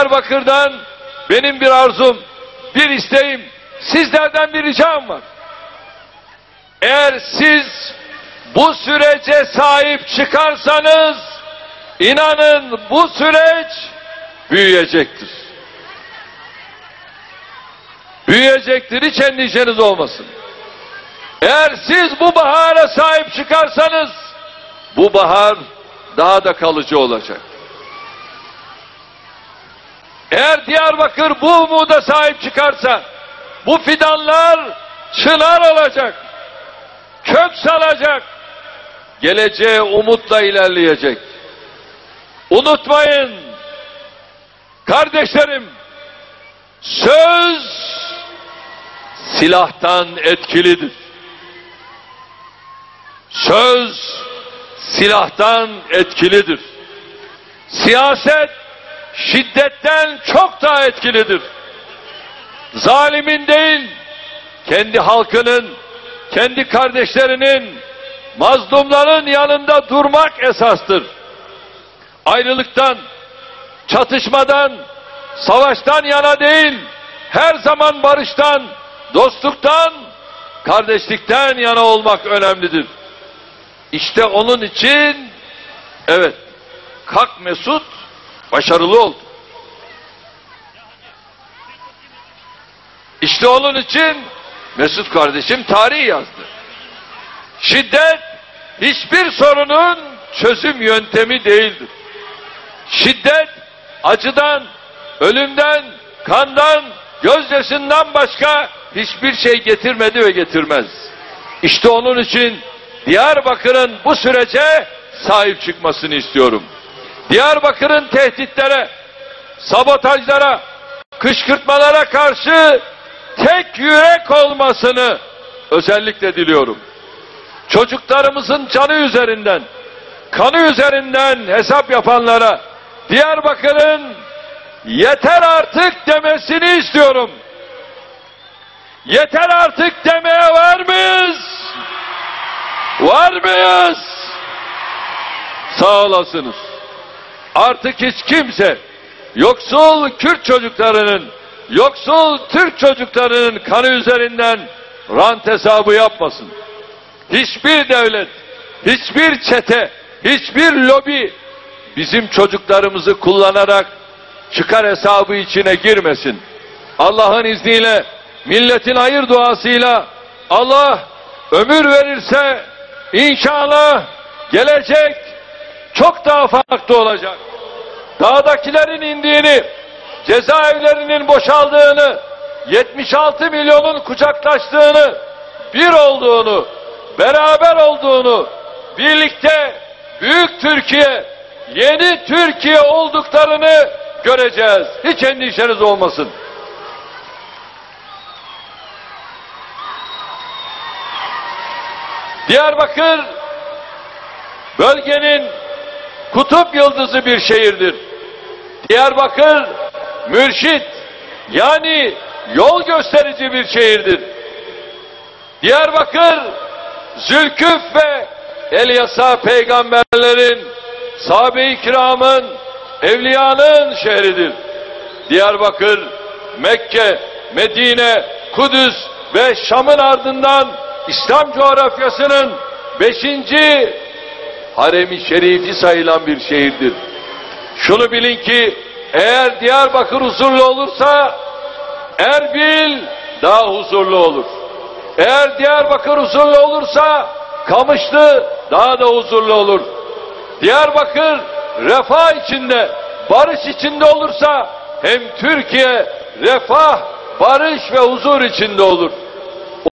Diyarbakır'dan benim bir arzum, bir isteğim, sizlerden bir ricam var. Eğer siz bu sürece sahip çıkarsanız inanın bu süreç büyüyecektir. Büyüyecektir hiç endişeniz olmasın. Eğer siz bu bahara sahip çıkarsanız bu bahar daha da kalıcı olacak. Eğer Diyarbakır bu umuda sahip çıkarsa bu fidanlar çınar olacak. Kök salacak. Geleceğe umutla ilerleyecek. Unutmayın kardeşlerim söz silahtan etkilidir. Söz silahtan etkilidir. Siyaset şiddetten çok daha etkilidir. Zalimin değil, kendi halkının, kendi kardeşlerinin, mazlumların yanında durmak esastır. Ayrılıktan, çatışmadan, savaştan yana değil, her zaman barıştan, dostluktan, kardeşlikten yana olmak önemlidir. İşte onun için evet Kalk Mesut başarılı oldu. İşte onun için Mesut kardeşim tarih yazdı. Şiddet hiçbir sorunun çözüm yöntemi değildir. Şiddet acıdan, ölümden, kandan, gözyaşından başka hiçbir şey getirmedi ve getirmez. İşte onun için Diyarbakır'ın bu sürece sahip çıkmasını istiyorum. Diyarbakır'ın tehditlere, sabotajlara, kışkırtmalara karşı tek yürek olmasını özellikle diliyorum. Çocuklarımızın canı üzerinden, kanı üzerinden hesap yapanlara Diyarbakır'ın yeter artık demesini istiyorum. Yeter artık demeye var mıyız? Var mıyız? Sağ olasınız. Artık hiç kimse yoksul Kürt çocuklarının, yoksul Türk çocuklarının kanı üzerinden rant hesabı yapmasın. Hiçbir devlet, hiçbir çete, hiçbir lobi bizim çocuklarımızı kullanarak çıkar hesabı içine girmesin. Allah'ın izniyle, milletin hayır duasıyla Allah ömür verirse inşallah gelecek çok daha farklı olacak. Dağdakilerin indiğini, cezaevlerinin boşaldığını, 76 milyonun kucaklaştığını, bir olduğunu, beraber olduğunu, birlikte büyük Türkiye, yeni Türkiye olduklarını göreceğiz. Hiç endişeniz olmasın. Diyarbakır bölgenin kutup yıldızı bir şehirdir. Diyarbakır mürşit yani yol gösterici bir şehirdir. Diyarbakır Zülküf ve Elyasa peygamberlerin, sahabe-i kiramın, evliyanın şehridir. Diyarbakır, Mekke, Medine, Kudüs ve Şam'ın ardından İslam coğrafyasının beşinci haremi şerifi sayılan bir şehirdir. Şunu bilin ki eğer Diyarbakır huzurlu olursa Erbil daha huzurlu olur. Eğer Diyarbakır huzurlu olursa Kamışlı daha da huzurlu olur. Diyarbakır refah içinde, barış içinde olursa hem Türkiye refah, barış ve huzur içinde olur.